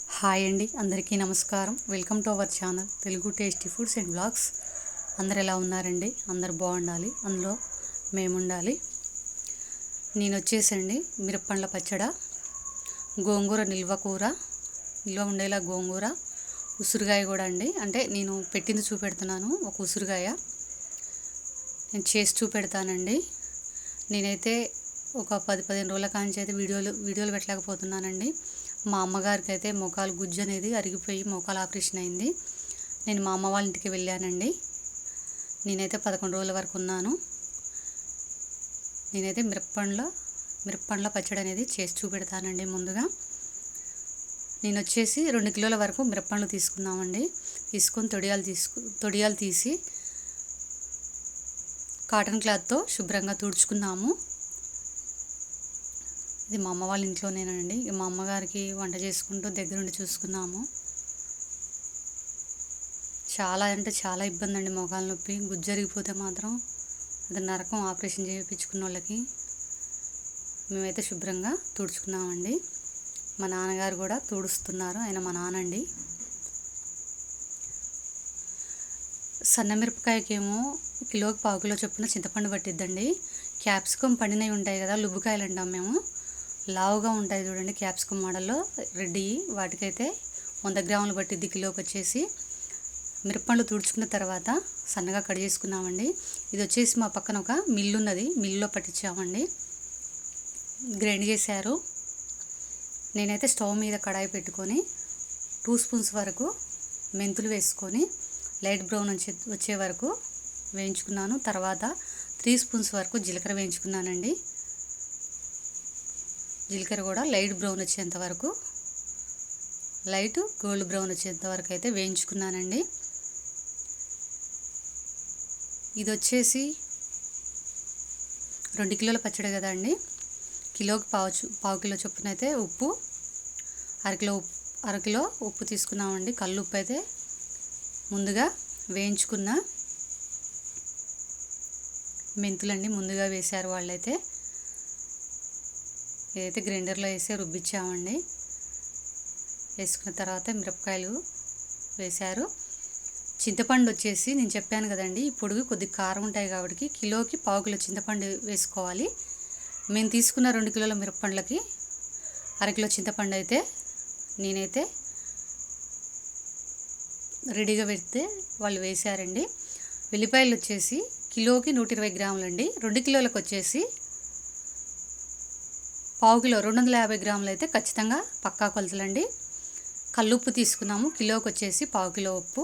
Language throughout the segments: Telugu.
హాయ్ అండి అందరికీ నమస్కారం. Welcome to our channel Telugu tasty foods and blogs. అందరు ఎలా ఉన్నారండి? అందరు బాగుండాలి. అందులో మేము ఉండాలి నేను వచ్చేసండి. మిరప్పండ్ల పచ్చడ గోంగూర నిల్వ కూర నిల్వ ఉండేలా గోంగూర ఉసిరికాయ కూడా అండి. అంటే నేను పెట్టింది చూపెడుతున్నాను ఒక ఉసిరికాయ నేను చేసి చూపెడతానండి. నేనైతే ఒక పది పదిహేను రోజుల కాంచి అయితే వీడియోలు వీడియోలు పెట్టలేకపోతున్నానండి. మా అమ్మగారికి అయితే మోకాలు గుజ్జు అనేది అరిగిపోయి మోకాలు ఆపరేషన్ అయింది. నేను మా అమ్మ వాళ్ళ ఇంటికి వెళ్ళానండి. నేనైతే పదకొండు రోజుల వరకు ఉన్నాను. నేనైతే మిరప్పండ్లో మిరప్పండ్ల పచ్చడి అనేది చేసి చూపెడతానండి ముందుగా. నేను వచ్చేసి రెండు కిలోల వరకు మిరప్పండ్లు తీసుకున్నామండి తీసుకొని తొడియాలు తీసుకు తొడియాలు తీసి కాటన్ క్లాత్తో శుభ్రంగా తుడుచుకున్నాము ఇది మా అమ్మ వాళ్ళ ఇంట్లోనేనండి. మా అమ్మగారికి వంట చేసుకుంటూ దగ్గరుండి చూసుకున్నాము చాలా అంటే చాలా ఇబ్బంది అండి మోకాల నొప్పి. గుజ్జరిగిపోతే మాత్రం అది నరకం ఆపరేషన్ చేయించుకున్న వాళ్ళకి మేమైతే శుభ్రంగా తుడుచుకున్నామండి మా నాన్నగారు కూడా తుడుస్తున్నారు. ఆయన మా నాన్నండి. సన్నమిరపకాయకేమో కిలోకి పావు కిలో చొప్పున చింతపండు పట్టిద్దండి. క్యాప్సికమ్ పండినవి ఉంటాయి కదా లుబ్బుకాయలు అంటాం మేము. లావుగా ఉంటాయి చూడండి క్యాప్సికమ్ మోడల్లో. రెడ్డి వాటికైతే వంద గ్రాములు పట్టిద్ది కిలోకి వచ్చేసి మిరపండ్లు తుడుచుకున్న తర్వాత సన్నగా కట్ చేసుకున్నామండి. ఇది వచ్చేసి మా పక్కన ఒక మిల్లు ఉన్నది. మిల్లులో పట్టించామండి. గ్రైండ్ చేశారు. నేనైతే స్టవ్ మీద కడాయి పెట్టుకొని టూ స్పూన్స్ వరకు మెంతులు వేసుకొని లైట్ బ్రౌన్ వచ్చే వచ్చే వరకు వేయించుకున్నాను. తర్వాత త్రీ స్పూన్స్ వరకు జీలకర్ర వేయించుకున్నానండి. జీలకర్ర కూడా లైట్ బ్రౌన్ వచ్చేంత వరకు. లైట్ గోల్డ్ బ్రౌన్ వచ్చేంత వరకు అయితే వేయించుకున్నానండి. ఇది వచ్చేసి రెండు కిలోల పచ్చడి కదా అండి. కిలోకి పావు పావు కిలో చొప్పున అయితే ఉప్పు అరకిలో ఉప్పు అరకిలో ఉప్పు తీసుకున్నామండి. కళ్ళు ఉప్పు అయితే ముందుగా వేయించుకున్న మెంతులండి ముందుగా వేశారు వాళ్ళైతే. ఏదైతే గ్రైండర్లో వేసి రుబ్బించామండి వేసుకున్న తర్వాత మిరపకాయలు వేశారు. చింతపండు వచ్చేసి నేను చెప్పాను కదండి ఇప్పుడు పొడుగు కారం ఉంటాయి కాబట్టి కిలోకి పావు కిలో చింతపండు వేసుకోవాలి. మేము తీసుకున్న రెండు కిలోల మిరపండ్లకి అరకిలో చింతపండు అయితే నేనైతే రెడీగా పెడితే వాళ్ళు వేశారండి. వెల్లిపాయలు వచ్చేసి కిలోకి నూట ఇరవై గ్రాములండి. రెండు కిలోలకు వచ్చేసి పావు కిలో రెండు వందల యాభై గ్రాములు అయితే ఖచ్చితంగా పక్కా కొలతలండి. కల్లుప్పు తీసుకున్నాము. కిలోకి వచ్చేసి పావు కిలో ఉప్పు.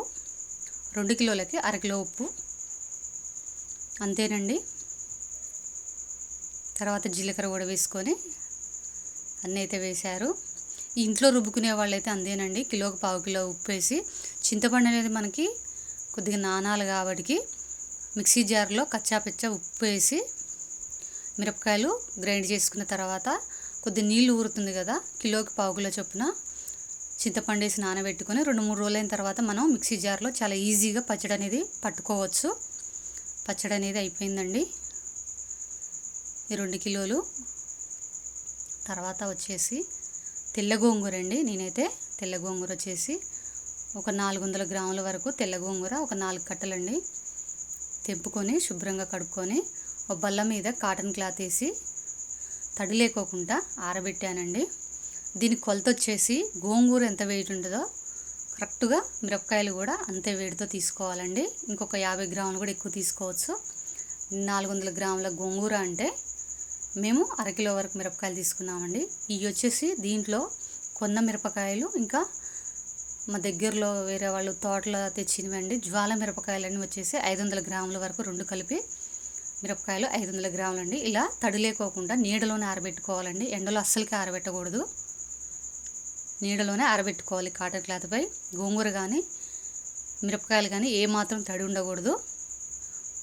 రెండు కిలోలకి అరకిలో ఉప్పు. అంతేనండి. తర్వాత జీలకర్ర కూడా వేసుకొని అన్నీ అయితే వేశారు ఇంట్లో రుబ్బుకునే వాళ్ళైతే అందేనండి కిలోకి పావు కిలో ఉప్పు వేసి చింతపండు అనేది మనకి కొద్దిగా నానాలు కాబట్టి మిక్సీ జార్లో కచ్చాపిచ్చా ఉప్పు వేసి మిరపకాయలు గ్రైండ్ చేసుకున్న తర్వాత కొద్ది నీళ్ళు ఊరుతుంది కదా కిలోకి పావు కిలో చొప్పున చింతపండు వేసి నానబెట్టుకొని రెండు మూడు రోజులైన తర్వాత మనం మిక్సీ జార్లో చాలా ఈజీగా పచ్చడి అనేది పట్టుకోవచ్చు. పచ్చడి అనేది అయిపోయిందండి. ఈ రెండు కిలోలు. తర్వాత వచ్చేసి తెల్ల గోంగూర అండి. నేనైతే తెల్ల గోంగూర వచ్చేసి ఒక నాలుగు వందల గ్రాముల వరకు తెల్ల గోంగూర ఒక నాలుగు కట్టలండి. తెంపుకొని శుభ్రంగా కడుక్కొని బల్ల మీద కాటన్ క్లాత్ వేసి తడి లేకోకుండా ఆరబెట్టానండి. దీని కొలత వచ్చేసి గోంగూర ఎంత వెయిట్ ఉంటుందో కరెక్ట్గా మిరపకాయలు కూడా అంతే వేడితో తీసుకోవాలండి. ఇంకొక యాభై గ్రాములు కూడా ఎక్కువ తీసుకోవచ్చు. నాలుగు వందల గ్రాముల గోంగూర అంటే మేము అరకిలో వరకు మిరపకాయలు తీసుకున్నామండి. ఇవి వచ్చేసి దీంట్లో కొన్న మిరపకాయలు ఇంకా మా దగ్గరలో వేరే వాళ్ళు తోటలో తెచ్చినవండి. జ్వాల మిరపకాయలన్నీ వచ్చేసి ఐదు వందల గ్రాముల వరకు రెండు కలిపి మిరపకాయలు ఐదు వందల గ్రాములు అండి ఇలా తడి లేకోకుండా నీడలోనే ఆరబెట్టుకోవాలండి. ఎండలో అస్సలకి ఆరబెట్టకూడదు. నీడలోనే ఆరబెట్టుకోవాలి కాటన్ క్లాత్పై గోంగూర కానీ మిరపకాయలు కానీ ఏ మాత్రం తడి ఉండకూడదు.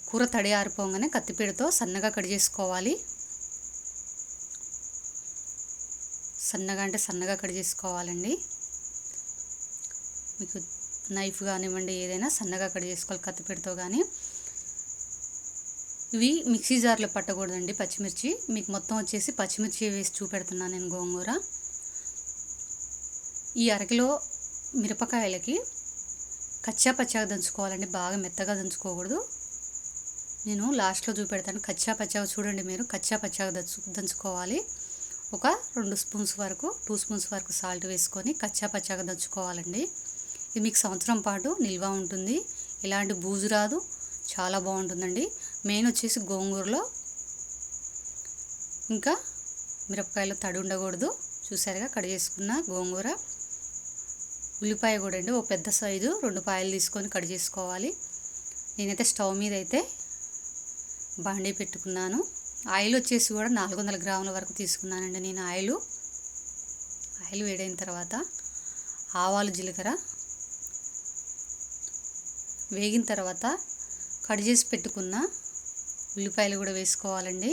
కూర తడి ఆరిపోగానే కత్తిపీడతో సన్నగా కట్ చేసుకోవాలి. సన్నగా అంటే సన్నగా కట్ చేసుకోవాలండి. మీకు నైఫ్ కానివ్వండి ఏదైనా సన్నగా కట్ చేసుకోవాలి కత్తిపీడతో కానీ ఇవి మిక్సీ జార్లో పట్టకూడదండి పచ్చిమిర్చి. మీకు మొత్తం వచ్చేసి పచ్చిమిర్చి వేసి చూపెడుతున్నాను నేను గోంగూర. ఈ అరకిలో మిరపకాయలకి కచ్చా పచ్చాగా దంచుకోవాలండి బాగా మెత్తగా దంచుకోకూడదు. నేను లాస్ట్లో చూపెడతాను కచ్చా పచ్చాగా. చూడండి మీరు కచ్చా పచ్చాగా దంచు దంచుకోవాలి. ఒక రెండు స్పూన్స్ వరకు టూ స్పూన్స్ వరకు సాల్ట్ వేసుకొని కచ్చా పచ్చాగా దంచుకోవాలండి. ఇది మీకు సంవత్సరం పాటు నిల్వ ఉంటుంది. ఎలాంటి బూజు రాదు చాలా బాగుంటుందండి. మెయిన్ వచ్చేసి గోంగూరలో ఇంకా మిరపకాయలు తడి ఉండకూడదు. చూసారుగా కట్ చేసుకున్న గోంగూర. ఉల్లిపాయ కూడా అండి ఓ పెద్ద సైజు. రెండు పాయలు తీసుకొని కట్ చేసుకోవాలి. నేనైతే స్టవ్ మీద అయితే బాండీ పెట్టుకున్నాను. ఆయిల్ వచ్చేసి కూడా నాలుగు వందల గ్రాముల వరకు తీసుకున్నానండి నేను ఆయిల్. ఆయిల్ వేడైన తర్వాత ఆవాలు జీలకర్ర వేగిన తర్వాత కట్ చేసి పెట్టుకున్న ఉల్లిపాయలు కూడా వేసుకోవాలండి.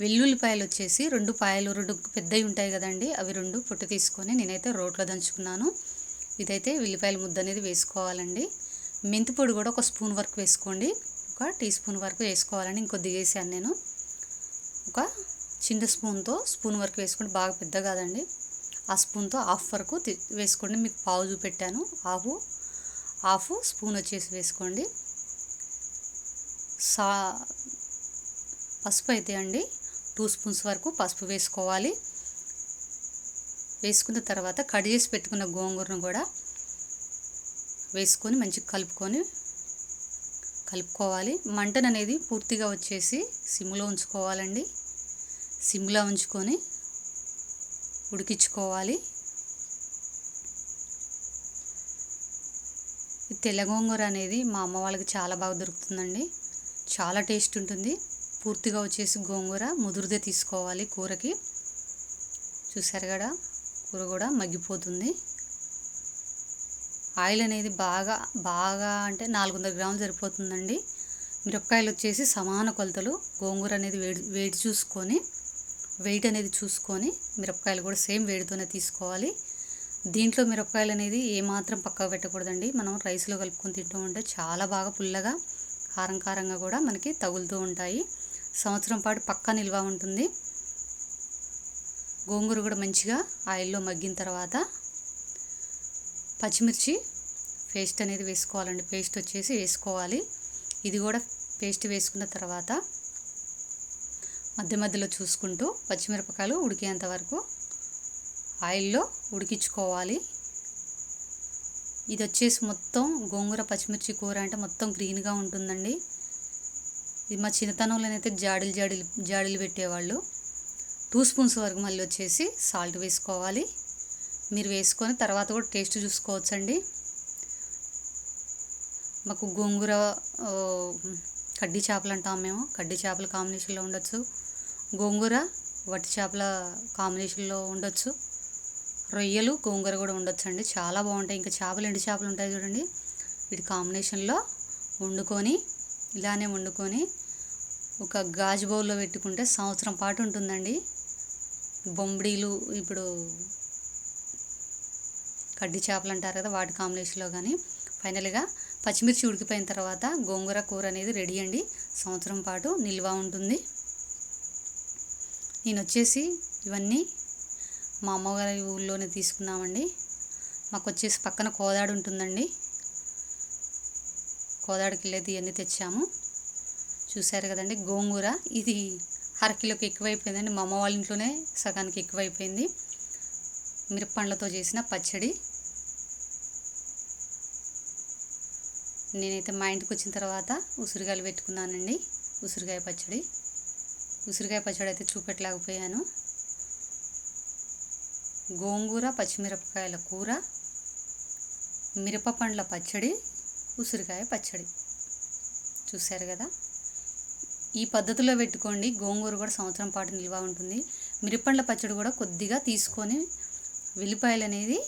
వెల్లుల్లిపాయలు వచ్చేసి రెండు పాయలు రెండు పెద్దవి ఉంటాయి కదండి అవి రెండు పొట్టు తీసుకొని నేనైతే రోట్లో దంచుకున్నాను. ఇదైతే ఉల్లిపాయల ముద్ద అనేది వేసుకోవాలండి. మెంతి పొడి కూడా ఒక స్పూన్ వరకు వేసుకోండి. ఒక టీ స్పూన్ వరకు వేసుకోవాలండి ఇంకొద్దిగా వేసాను నేను. ఒక చిన్న స్పూన్తో స్పూన్ వరకు వేసుకోండి బాగా పెద్ద కాదండి. ఆ స్పూన్తో హాఫ్ వరకు వేసుకోండి మీకు పావు చూపెట్టాను. హాఫ్ హాఫ్ స్పూన్ వచ్చేసి వేసుకోండి. సా పసుపు అయితే అండి టూ స్పూన్స్ వరకు పసుపు వేసుకోవాలి. వేసుకున్న తర్వాత కట్ చేసి పెట్టుకున్న గోంగూరను కూడా వేసుకొని మంచిగా కలుపుకొని కలుపుకోవాలి. మంటను అనేది పూర్తిగా వచ్చేసి సిమ్లో ఉంచుకోవాలండి. సిమ్లో ఉంచుకొని ఉడికించుకోవాలి. తెల్ల గోంగూర అనేది మా అమ్మ వాళ్ళకి చాలా బాగా దొరుకుతుందండి. చాలా టేస్ట్ ఉంటుంది. పూర్తిగా వచ్చేసి గోంగూర ముదురుదే తీసుకోవాలి కూరకి. చూసారు కదా కూర కూడా మగ్గిపోతుంది. ఆయిల్ అనేది బాగా బాగా అంటే నాలుగు వందల గ్రాములు సరిపోతుందండి. మిరపకాయలు వచ్చేసి సమాన కొలతలు. గోంగూర అనేది వేడి వేడి చూసుకొని వెయిట్ అనేది చూసుకొని మిరపకాయలు కూడా సేమ్ వేడితోనే తీసుకోవాలి. దీంట్లో మిరపకాయలు అనేది ఏమాత్రం పక్కకు పెట్టకూడదండి. మనం రైస్లో కలుపుకొని తింటూ ఉంటే చాలా బాగా పుల్లగా కారం కారంగా కూడా మనకి తగులుతూ ఉంటాయి. సంవత్సరం పాటు పక్కా నిల్వ ఉంటుంది. గోంగూర కూడా మంచిగా ఆయిల్లో మగ్గిన తర్వాత పచ్చిమిర్చి పేస్ట్ అనేది వేసుకోవాలండి. పేస్ట్ వచ్చేసి వేసుకోవాలి. ఇది కూడా పేస్ట్ వేసుకున్న తర్వాత మధ్య మధ్యలో చూసుకుంటూ పచ్చిమిరపకాయలు ఉడికేంత వరకు ఆయిల్లో ఉడికించుకోవాలి. ఇది వచ్చేసి మొత్తం గోంగూర పచ్చిమిర్చి కూర అంటే మొత్తం గ్రీన్గా ఉంటుందండి. ఇది మా చిన్నతనంలోనైతే జాడీలు జాడీలు జాడీలు పెట్టేవాళ్ళు. టూ స్పూన్స్ వరకు మళ్ళీ వచ్చేసి సాల్ట్ వేసుకోవాలి. మీరు వేసుకొని తర్వాత కూడా టేస్ట్ చూసుకోవచ్చండి. మాకు గోంగూర కడ్డీ చేపలు అంటాం మేము. కడ్డీ చేపల కాంబినేషన్లో ఉండొచ్చు. గోంగూర వట్టి చేపల కాంబినేషన్లో ఉండొచ్చు. రొయ్యలు గోంగూర కూడా ఉండొచ్చు అండి చాలా బాగుంటాయి. ఇంకా చేపలు ఎండు చేపలు ఉంటాయి చూడండి. వీటి కాంబినేషన్లో వండుకొని ఇలానే వండుకొని ఒక గాజు బౌల్లో పెట్టుకుంటే సంవత్సరం పాటు ఉంటుందండి. బొంబడీలు ఇప్పుడు కడ్డి చేపలు అంటారు కదా వాటి కాంబినేషన్లో కానీ ఫైనల్గా పచ్చిమిర్చి ఉడికిపోయిన తర్వాత గోంగూర కూర అనేది రెడీ అండి. సంవత్సరం పాటు నిల్వ ఉంటుంది. నేను వచ్చేసి ఇవన్నీ మా అమ్మగారి ఊళ్ళోనే తీసుకున్నామండి మాకు వచ్చేసి పక్కన కోదాడు ఉంటుందండి. కోదాడికి వెళ్ళేది ఇవన్నీ తెచ్చాము. చూసారు కదండి గోంగూర. ఇది అరకిలోకి ఎక్కువైపోయిందండి. మా అమ్మ వాళ్ళ ఇంట్లోనే సగానికి ఎక్కువైపోయింది. మిరప్పండ్లతో చేసిన పచ్చడి. నేనైతే మా ఇంటికి వచ్చిన తర్వాత ఉసిరికాయలు పెట్టుకున్నానండి. ఉసిరికాయ పచ్చడి. ఉసిరికాయ పచ్చడి అయితే చూపెట్టలేకపోయాను. గోంగూర పచ్చిమిరపకాయల కూర మిరప పండ్ల పచ్చడి. ఉసిరికాయ పచ్చడి. చూశారు కదా? ఈ పద్ధతిలో పెట్టుకోండి. గోంగూర కూడా సంవత్సరం పాటు నిల్వ ఉంటుంది. మిరపండ్ల పచ్చడి కూడా కొద్దిగా తీసుకొని వెల్లిపాయలు అనేది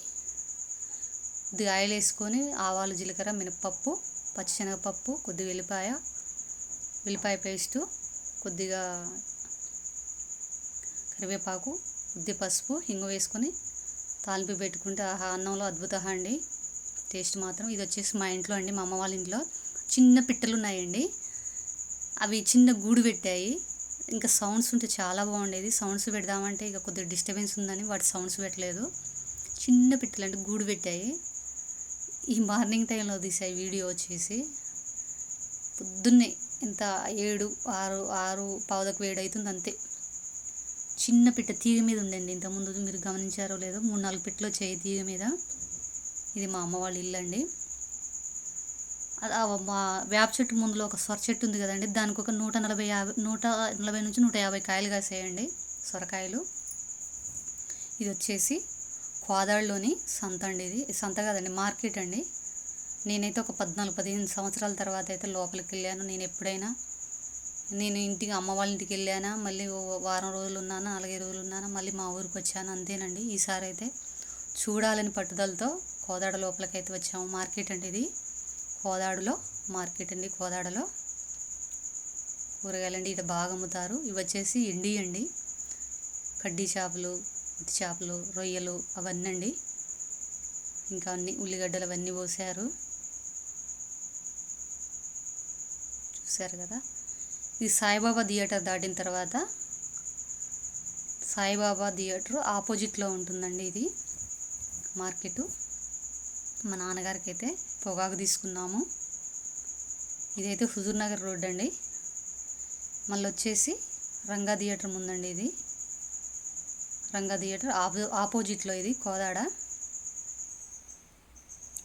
కొద్దిగా ఆయిల్ వేసుకొని ఆవాలు జీలకర్ర మినపప్పు పచ్చిశనగపప్పు కొద్ది వెల్లిపాయ వెల్లిపాయ పేస్టు కొద్దిగా కరివేపాకు ఉద్ది పసుపు హింగు వేసుకొని తాలింపు పెట్టుకుంటే ఆహా అన్నంలో అద్భుతం అండి. టేస్ట్ మాత్రం ఇది వచ్చేసి మా ఇంట్లో అండి మా అమ్మ వాళ్ళ ఇంట్లో. చిన్న పిట్టలు ఉన్నాయండి అవి చిన్న గూడు పెట్టాయి. ఇంకా సౌండ్స్ ఉంటే చాలా బాగుండేది. సౌండ్స్ పెడదామంటే ఇక కొద్దిగా డిస్టర్బెన్స్ ఉందని వాటి సౌండ్స్ పెట్టలేదు. చిన్న పిట్టలు అంటే గూడు పెట్టాయి. ఈ మార్నింగ్ టైంలో తీసాయి వీడియో వచ్చేసి పొద్దున్నే ఎంత ఏడు ఆరు ఆరు పావుదకు వేడి అవుతుంది అంతే. చిన్న పిట్ట తీగ మీద ఉందండి. ఇంతకుముందు మీరు గమనించారో లేదో మూడు నాలుగు పిట్టలు వచ్చాయి తీగ మీద. ఇది మా అమ్మ వాళ్ళ ఇల్లు అండి. మా వేప చెట్టు ముందులో ఒక సొర చెట్టు ఉంది కదండి. దానికి ఒక నూట నలభై యాభై నూట నలభై నుంచి నూట యాభై కాయలు కాసేయండి సొరకాయలు. ఇది వచ్చేసి కోదాడులోని సంత అండి ఇది. సంత కాదండి మార్కెట్ అండి. నేనైతే ఒక పద్నాలుగు పదిహేను సంవత్సరాల తర్వాత అయితే లోపలికి వెళ్ళాను. నేను ఎప్పుడైనా నేను ఇంటికి అమ్మ వాళ్ళ ఇంటికి వెళ్ళానా మళ్ళీ ఓ వారం రోజులు ఉన్నానా నాలుగైదు రోజులు ఉన్నానా మళ్ళీ మా ఊరికి వచ్చాను అంతేనండి. ఈసారి అయితే చూడాలని పట్టుదలతో కోదాడ లోపలికైతే వచ్చాము. మార్కెట్ అండి ఇది. కోదాడులో మార్కెట్ అండి కోదాడలో. కూరగాయలండి ఇటు బాగా అమ్ముతారు. ఇవి వచ్చేసి ఎండి అండి. కడ్డీ చేపలు ఉత్తి చేపలు రొయ్యలు అవన్నీ అండి ఇంకా అన్ని ఉల్లిగడ్డలు అవన్నీ పోసారు. చూసారు కదా? ఇది సాయిబాబా థియేటర్ దాటిన తర్వాత సాయిబాబా థియేటర్ ఆపోజిట్లో ఉంటుందండి ఇది. మార్కెట్. మా నాన్నగారికి అయితే పొగాకు తీసుకున్నాము. ఇదైతే హుజూర్ నగర్ రోడ్ అండి. మళ్ళీ వచ్చేసి రంగా థియేటర్ ముందండి ఇది. రంగా థియేటర్ ఆపో ఆపోజిట్లో ఇది కోదాడ.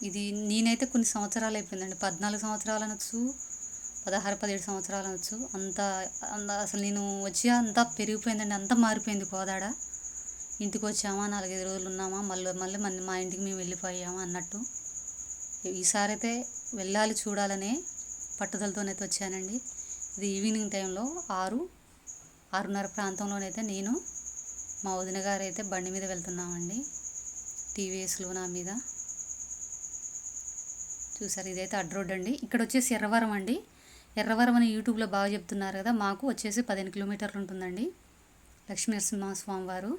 ఇది నేనైతే కొన్ని సంవత్సరాలు అయిపోయిందండి. పద్నాలుగు సంవత్సరాలు అనొచ్చు పదహారు పదిహేడు సంవత్సరాలు అనొచ్చు. అంత అంత అసలు నేను వచ్చి అంతా పెరిగిపోయిందండి. అంతా మారిపోయింది కోదాడ. ఇంటికి వచ్చామా నాలుగైదు రోజులు ఉన్నామా మళ్ళీ మళ్ళీ మన మా ఇంటికి మేము వెళ్ళిపోయామా అన్నట్టు. ఈసారి అయితే వెళ్ళాలి చూడాలనే పట్టుదలతోనైతే వచ్చానండి. ఇది ఈవినింగ్ టైంలో ఆరు ఆరున్నర ప్రాంతంలోనైతే నేను మా వదిన గారు అయితే బండి మీద వెళ్తున్నామండి. టీవీఎస్లో నా మీద. చూసారు ఇదైతే అడ్ రోడ్ అండి. ఇక్కడ వచ్చేసి ఎర్రవరం అండి. ఎర్రవరం అని యూట్యూబ్లో బాగా చెప్తున్నారు కదా మాకు వచ్చేసి పదిహేను కిలోమీటర్లు ఉంటుందండి. లక్ష్మీ నరసింహ స్వామి వారు